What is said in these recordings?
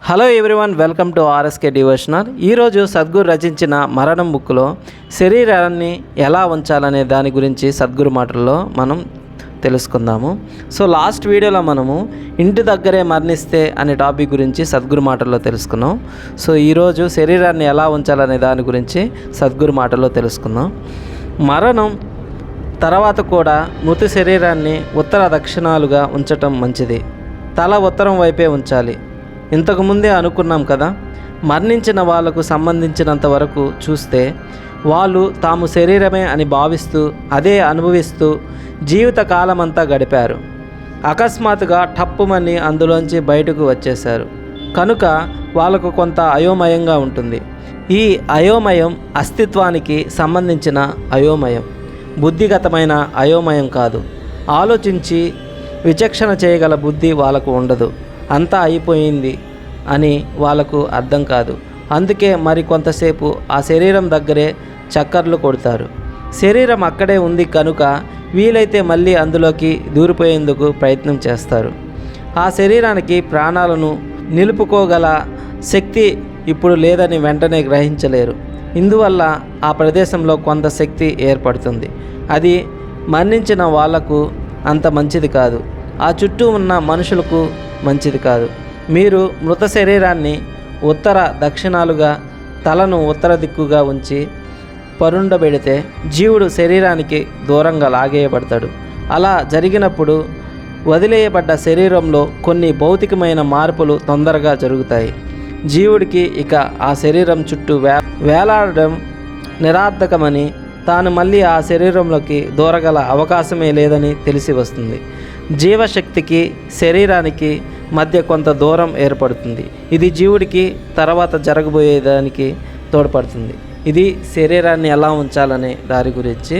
Hello everyone welcome to RSK devotional ఈరోజు సద్గురు రచించిన మరణం బుక్లో శరీరాన్ని ఎలా ఉంచాలనే దాని గురించి సద్గురు మాటల్లో మనం తెలుసుకుందాము. సో లాస్ట్ వీడియోలో మనము ఇంటి దగ్గరే మరణిస్తే అనే టాపిక్ గురించి సద్గురు మాటల్లో తెలుసుకున్నాం. సో ఈరోజు శరీరాన్ని ఎలా ఉంచాలనే దాని గురించి సద్గురు మాటల్లో తెలుసుకుందాం. మరణం తర్వాత కూడా మృతి శరీరాన్ని ఉత్తర దక్షిణాలుగా ఉంచటం మంచిది. తల ఉత్తరం వైపే ఉంచాలి. ఇంతకుముందే అనుకున్నాం కదా మరణించిన వాళ్ళకు సంబంధించినంత వరకు చూస్తే వాళ్ళు తాము శరీరమే అని భావిస్తూ అదే అనుభవిస్తూ జీవిత కాలమంతా గడిపారు. అకస్మాత్తుగా టప్పుమని అందులోంచి బయటకు వచ్చేశారు. కనుక వాళ్ళకు కొంత అయోమయంగా ఉంటుంది. ఈ అయోమయం అస్తిత్వానికి సంబంధించిన అయోమయం. బుద్ధిగతమైన అయోమయం కాదు. ఆలోచించి విచక్షణ చేయగల బుద్ధి వాళ్ళకు ఉండదు. అంతా అయిపోయింది అని వాళ్ళకు అర్థం కాదు. అందుకే మరి కొంతసేపు ఆ శరీరం దగ్గరే చక్కర్లు కొడతారు. శరీరం అక్కడే ఉంది కనుక వీలైతే మళ్ళీ అందులోకి దూరిపోయేందుకు ప్రయత్నం చేస్తారు. ఆ శరీరానికి ప్రాణాలను నిలుపుకోగల శక్తి ఇప్పుడు లేదని వెంటనే గ్రహించలేరు. ఇందువల్ల ఆ ప్రదేశంలో కొంత శక్తి ఏర్పడుతుంది. అది మరణించిన వాళ్ళకు అంత మంచిది కాదు. ఆ చుట్టూ ఉన్న మనుషులకు మంచిది కాదు. మీరు మృత శరీరాన్ని ఉత్తర దక్షిణాలుగా తలను ఉత్తర దిక్కుగా ఉంచి పరుండబెడితే జీవుడు శరీరానికి దూరంగా లాగేయబడతాడు. అలా జరిగినప్పుడు వదిలేయబడ్డ శరీరంలో కొన్ని భౌతికమైన మార్పులు తొందరగా జరుగుతాయి. జీవుడికి ఇక ఆ శరీరం చుట్టూ వే వేలాడడం నిరార్థకమని తాను మళ్ళీ ఆ శరీరంలోకి దూరగల అవకాశమే లేదని తెలిసి వస్తుంది. జీవశక్తికి శరీరానికి మధ్య కొంత దూరం ఏర్పడుతుంది. ఇది జీవుడికి తర్వాత జరగబోయేదానికి తోడ్పడుతుంది. ఇది శరీరాన్ని ఎలా ఉంచాలనే దాని గురించి.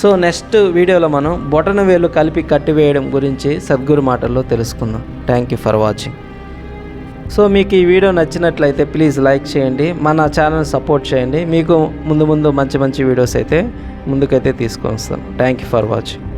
సో నెక్స్ట్ వీడియోలో మనం బొటన వేలు కలిపి కట్టివేయడం గురించి సద్గురు మాటల్లో తెలుసుకుందాం. Thank you for watching so మీకు ఈ వీడియో నచ్చినట్లయితే ప్లీజ్ లైక్ చేయండి మన ఛానల్ సపోర్ట్ చేయండి. మీకు ముందు ముందు మంచి మంచి వీడియోస్ అయితే ముందుకైతే తీసుకొని వస్తాను థ్యాంక్ యూ ఫర్ వాచింగ్